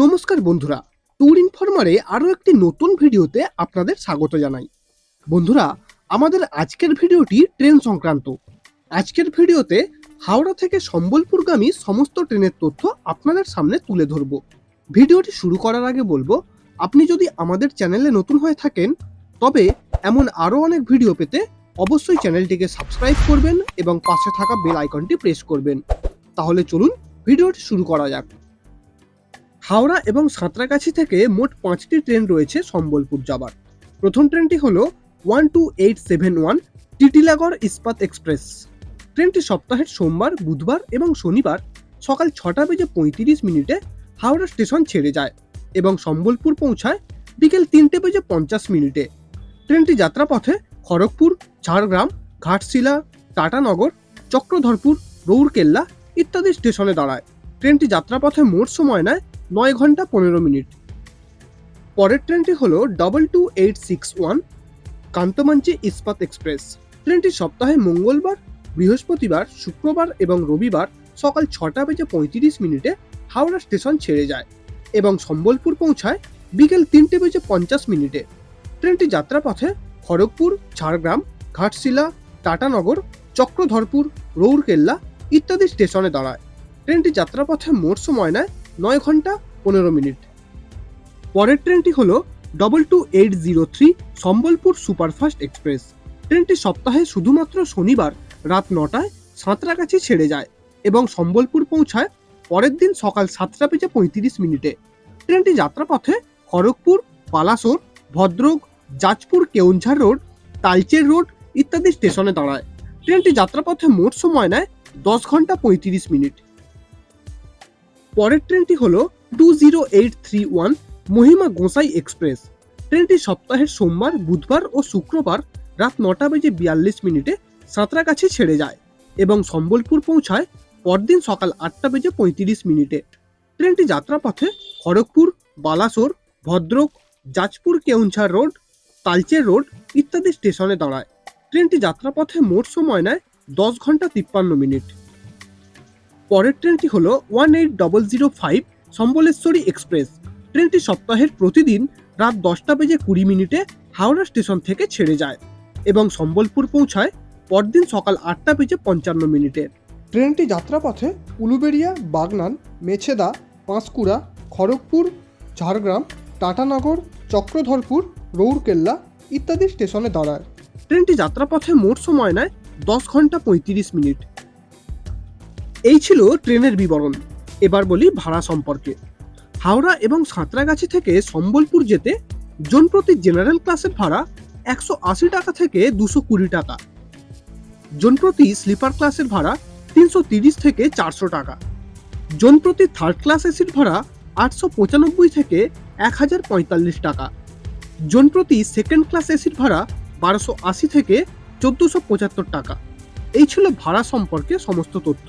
নমস্কার বন্ধুরা ট্যুর ইনফরমারে আরও একটি নতুন ভিডিওতে আপনাদের স্বাগত জানাই। বন্ধুরা, আমাদের আজকের ভিডিওটি ট্রেন সংক্রান্ত। আজকের ভিডিওতে হাওড়া থেকে সম্বলপুরগামী সমস্ত ট্রেনের তথ্য আপনাদের সামনে তুলে ধরব। ভিডিওটি শুরু করার আগে বলব, আপনি যদি আমাদের চ্যানেলে নতুন হয়ে থাকেন, তবে এমন আরও অনেক ভিডিও পেতে অবশ্যই চ্যানেলটিকে সাবস্ক্রাইব করবেন এবং পাশে থাকা বেল আইকনটি প্রেস করবেন। তাহলে চলুন, ভিডিওটি শুরু করা যাক। হাওড়া এবং সাঁতরাগাছি থেকে মোট পাঁচটি ট্রেন রয়েছে সম্বলপুর যাবার। প্রথম ট্রেনটি হল one two eight seven one Titlagarh Ispat express. ট্রেনটি সপ্তাহের সোমবার, বুধবার এবং শনিবার সকাল ছটা বেজে পঁয়ত্রিশ মিনিটে হাওড়া স্টেশন ছেড়ে যায় এবং সম্বলপুর পৌঁছায় বিকেল তিনটে বেজে পঞ্চাশ মিনিটে। ট্রেনটি যাত্রাপথে খড়গপুর, ঝাড়গ্রাম, ঘাটশিলা, টাটানগর, চক্রধরপুর, রৌরকেল্লা ইত্যাদি স্টেশনে দাঁড়ায়। ট্রেনটি যাত্রাপথে মোট সময় নেয় নয় ঘণ্টা পনেরো মিনিট। পরের ট্রেনটি হলো double two eight six one Kantabanji Ispat express. ট্রেনটি সপ্তাহে মঙ্গলবার, বৃহস্পতিবার, শুক্রবার এবং রবিবার সকাল ছটা বেজে পঁয়ত্রিশ মিনিটে হাওড়া স্টেশন ছেড়ে যায় এবং সম্বলপুর পৌঁছায় বিকেল তিনটে বেজে পঞ্চাশ মিনিটে। ট্রেনটি যাত্রাপথে খড়গপুর, ঝাড়গ্রাম, ঘাটশিলা, টাটানগর, চক্রধরপুর, রৌরকেল্লা ইত্যাদি স্টেশনে দাঁড়ায়। ট্রেনটি যাত্রাপথে মোট সময় নেয় নয় ঘণ্টা পনেরো মিনিট। পরের ট্রেনটি হল double two eight zero three Sambalpur superfast express. ট্রেনটি সপ্তাহে শুধুমাত্র শনিবার রাত নটায় সাঁতরাগাছি ছেড়ে যায় এবং সম্বলপুর পৌঁছায় পরের দিন সকাল সাতটা বেজে পঁয়ত্রিশ মিনিটে। ট্রেনটি যাত্রাপথে খড়গপুর পালাসোর ভদ্রক জাজপুর কেউনঝাড় রোড, তালচের রোড ইত্যাদি স্টেশনে দাঁড়ায়। ট্রেনটি যাত্রাপথে মোট সময় নেয় দশ ঘণ্টা পঁয়ত্রিশ মিনিট। পরের ট্রেনটি হলো two zero eight three one Mahima Gosain express. ট্রেনটি সপ্তাহের সোমবার, বুধবার ও শুক্রবার রাত নটা বেজে বিয়াল্লিশ মিনিটে সাঁতরাগাছি ছেড়ে যায় এবং সম্বলপুর পৌঁছায় পরদিন সকাল আটটা বেজে পঁয়ত্রিশ মিনিটে। ট্রেনটি যাত্রাপথে খড়গপুর, বালাসোর, ভদ্রক জাজপুর কেউনঝাড় রোড, তালচের রোড ইত্যাদি স্টেশনে দাঁড়ায়। ট্রেনটি যাত্রাপথে মোট সময় নেয় দশ ঘণ্টা তিপ্পান্ন মিনিট। পরের ট্রেনটি হলো one eight double zero five Sambaleshwari express. ট্রেনটি সপ্তাহের প্রতিদিন রাত দশটা বেজে কুড়ি মিনিটে হাওড়া স্টেশন থেকে ছেড়ে যায় এবং সম্বলপুর পৌঁছায় পরদিন সকাল আটটা বেজে পঞ্চান্ন মিনিটে। ট্রেনটি যাত্রাপথে উলুবেড়িয়া, বাগনান, মেছেদা, পাঁশকুড়া, খড়গপুর, ঝাড়গ্রাম, টাটানগর, চক্রধরপুর, রৌরকেল্লা ইত্যাদি স্টেশনে দাঁড়ায়। ট্রেনটি যাত্রাপথে মোট সময় নেয় দশ ঘণ্টা পঁয়ত্রিশ মিনিট। এই ছিল ট্রেনের বিবরণ। এবার বলি ভাড়া সম্পর্কে। হাওড়া এবং সাঁতরাগাছি থেকে সম্বলপুর যেতে জনপ্রতি জেনারেল ক্লাসের ভাড়া একশো আশি টাকা থেকে দুশো কুড়ি টাকা। জনপ্রতি স্লিপার ক্লাসের ভাড়া তিনশো তিরিশ থেকে চারশো টাকা। জনপ্রতি থার্ড ক্লাস এসির ভাড়া আটশো পঁচানব্বই থেকে এক হাজার পঁয়তাল্লিশ টাকা। জনপ্রতি সেকেন্ড ক্লাস এসির ভাড়া বারোশো আশি থেকে চোদ্দোশো পঁচাত্তর টাকা। এই ছিল ভাড়া সম্পর্কে সমস্ত তথ্য।